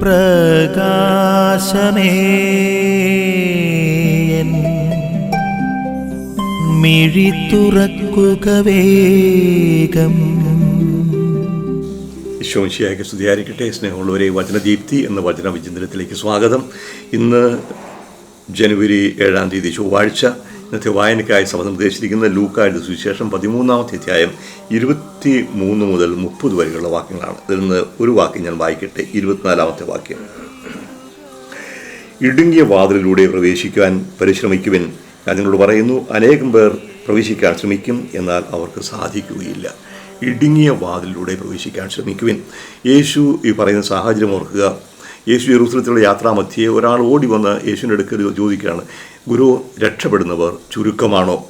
പ്രകാശമേ. മിഴി വേഗം. ഈശോമിശിയാക്കി സ്തുതിയായിരിക്കട്ടെ. സ്നേഹമുള്ളവരെ വചനദീപ്തി എന്ന വചന വിചിന്തനത്തിലേക്ക് സ്വാഗതം. ഇന്ന് ജനുവരി ഏഴാം തീയതി ചൊവ്വാഴ്ച. ഇന്നത്തെ വായനക്കായി സമയം നിർദ്ദേശിച്ചിരിക്കുന്ന ലൂക്കായുടെ സുവിശേഷം പതിമൂന്നാമത്തെ അധ്യായം ഇരുപത്തി മൂന്ന് മുതൽ മുപ്പത് വരെയുള്ള വാക്യങ്ങളാണ്. ഇതിൽ നിന്ന് ഒരു വാക്യം ഞാൻ വായിക്കട്ടെ. ഇരുപത്തിനാലാമത്തെ വാക്യം. ഇടുങ്ങിയ വാതിലിലൂടെ പ്രവേശിക്കുവാൻ പരിശ്രമിക്കുവൻ. ഞാൻ നിങ്ങളോട് പറയുന്നു അനേകം പേർ പ്രവേശിക്കാൻ ശ്രമിക്കും എന്നാൽ അവർക്ക് സാധിക്കുകയില്ല. ഇടുങ്ങിയ വാതിലിലൂടെ പ്രവേശിക്കാൻ ശ്രമിക്കുവിൻ. യേശു ഈ പറയുന്ന സാഹചര്യം ഓർക്കുക. യേശു ജെറൂസലത്തിലുള്ള യാത്രാമധ്യേ ഒരാൾ ഓടി വന്ന് യേശുവിന്റെ അടുക്കൽ ചോദിക്കുകയാണ് ഗുരു രക്ഷപ്പെടുന്നവർ ചുരുക്കമാണോ?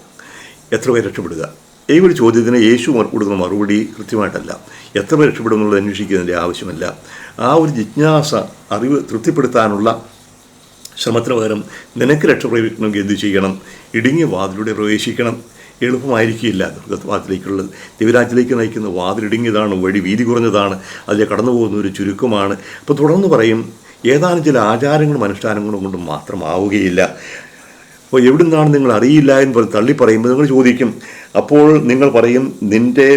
എത്ര പേർ രക്ഷപ്പെടുക? ഈ ഒരു ചോദ്യത്തിന് യേശു കൊടുക്കുന്ന മറുപടി കൃത്യമായിട്ടല്ല. എത്ര പേർ രക്ഷപ്പെടും എന്നുള്ളത് അന്വേഷിക്കുന്നതിന്റെ ആവശ്യമല്ല. ആ ഒരു ജിജ്ഞാസ അറിവ് തൃപ്തിപ്പെടുത്താനുള്ള ശ്രമത്തിന് പകരം നിനക്ക് രക്ഷപ്രവേശിക്കണമെങ്കിൽ എന്ത് ചെയ്യണം? ഇടുങ്ങിയ വാതിലൂടെ പ്രവേശിക്കണം. എളുപ്പമായിരിക്കില്ല. വാതിലേക്കുള്ളത് ദൈവരാജ്യത്തിലേക്ക് നയിക്കുന്ന വാതിലിടുങ്ങിയതാണ് വഴി വീതി കുറഞ്ഞതാണ് അതിലെ കടന്നു പോകുന്ന ഒരു ചുരുക്കമാണ്. അപ്പോൾ തുടർന്ന് പറയും ഏതാനും ചില ആചാരങ്ങളും അനുഷ്ഠാനങ്ങളും കൊണ്ട് മാത്രമാവുകയില്ല. അപ്പോൾ എവിടുന്നാണ് നിങ്ങൾ അറിയില്ല എന്ന് തള്ളി പറയുമ്പോൾ നിങ്ങൾ ചോദിക്കും അപ്പോൾ നിങ്ങൾ പറയും നിന്റെ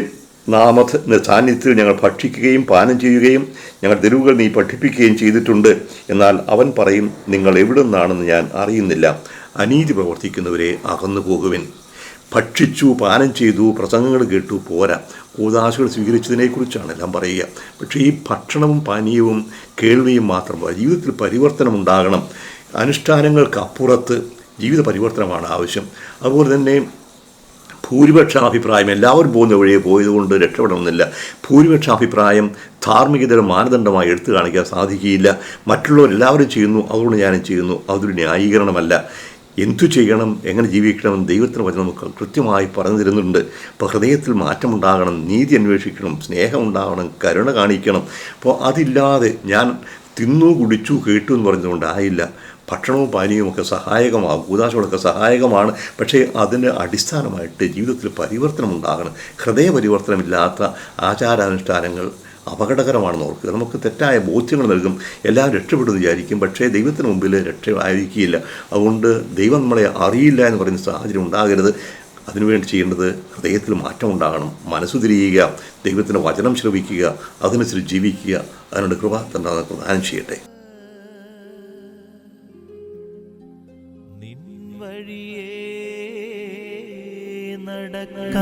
നാമ സാന്നിധ്യത്തിൽ ഞങ്ങൾ ഭക്ഷിക്കുകയും പാനം ചെയ്യുകയും ഞങ്ങൾ തെരുവുകൾ നീ പഠിപ്പിക്കുകയും ചെയ്തിട്ടുണ്ട്. എന്നാൽ അവൻ പറയും നിങ്ങൾ എവിടെ നിന്നാണെന്ന് ഞാൻ അറിയുന്നില്ല. അനീതി പ്രവർത്തിക്കുന്നവരെ അകന്നു പോകുവിൻ ഭക്ഷിച്ചു പാനം ചെയ്തു പ്രസംഗങ്ങൾ കേട്ടു പോരാ. കൂതാശകൾ സ്വീകരിച്ചതിനെക്കുറിച്ചാണ് എല്ലാം പറയുക. പക്ഷേ ഈ ഭക്ഷണവും പാനീയവും കേൾവിയും മാത്രം ജീവിതത്തിൽ പരിവർത്തനം ഉണ്ടാകണം അനുഷ്ഠാനങ്ങൾക്ക് അപ്പുറത്ത് ജീവിത പരിവർത്തനമാണ് ആവശ്യം. അതുപോലെ തന്നെ ഭൂരിപക്ഷ അഭിപ്രായം എല്ലാവരും പോകുന്ന വഴിയെ പോയതുകൊണ്ട് രക്ഷപ്പെടണമെന്നില്ല. ഭൂരിപക്ഷ അഭിപ്രായം ധാർമ്മികതയുടെ മാനദണ്ഡമായി എടുത്തു കാണിക്കാൻ സാധിക്കുകയില്ല. മറ്റുള്ളവരെല്ലാവരും ചെയ്യുന്നു അതുകൊണ്ട് ഞാനും ചെയ്യുന്നു. അതൊരു ന്യായീകരണമല്ല. എന്തു ചെയ്യണം എങ്ങനെ ജീവിക്കണം ദൈവത്തിന്റെ വചനം കൃത്യമായി പറഞ്ഞു തരുന്നുണ്ട്. അപ്പോൾ ഹൃദയത്തിൽ മാറ്റമുണ്ടാകണം നീതി അന്വേഷിക്കണം സ്നേഹം ഉണ്ടാകണം കരുണ കാണിക്കണം. അപ്പോൾ അതില്ലാതെ ഞാൻ തിന്നു കുടിച്ചു കേട്ടു എന്ന് പറഞ്ഞതുകൊണ്ട് ആയില്ല. ഭക്ഷണവും പാനീയവും ഒക്കെ സഹായകമാകും ഉദാശകളൊക്കെ സഹായകമാണ്. പക്ഷേ അതിന് അടിസ്ഥാനമായിട്ട് ജീവിതത്തിൽ പരിവർത്തനം ഉണ്ടാകണം ഹൃദയ പരിവർത്തനമില്ലാത്ത ആചാരാനുഷ്ഠാനങ്ങൾ അപകടകരമാണെന്ന് ഓർക്കുക. നമുക്ക് തെറ്റായ ബോധ്യങ്ങൾ നൽകും. എല്ലാം രക്ഷപ്പെടുമെന്ന് വിചാരിക്കും. പക്ഷേ ദൈവത്തിന് മുമ്പിൽ രക്ഷ ആയിരിക്കുകയില്ല അതുകൊണ്ട് ദൈവം നമ്മളെ അറിയില്ല എന്ന് പറയുന്ന സാഹചര്യം ഉണ്ടാകരുത്. അതിനുവേണ്ടി ചെയ്യേണ്ടത് ഹൃദയത്തിൽ മാറ്റം ഉണ്ടാകണം. മനസ്സു തിരിയുക. ദൈവത്തിന്റെ വചനം ശ്രവിക്കുക. അതിനനുസരിച്ച് ജീവിക്കുക. അതിനുള്ള കൃപ തന്നെ പ്രദാനം ചെയ്യട്ടെ. നടക്ക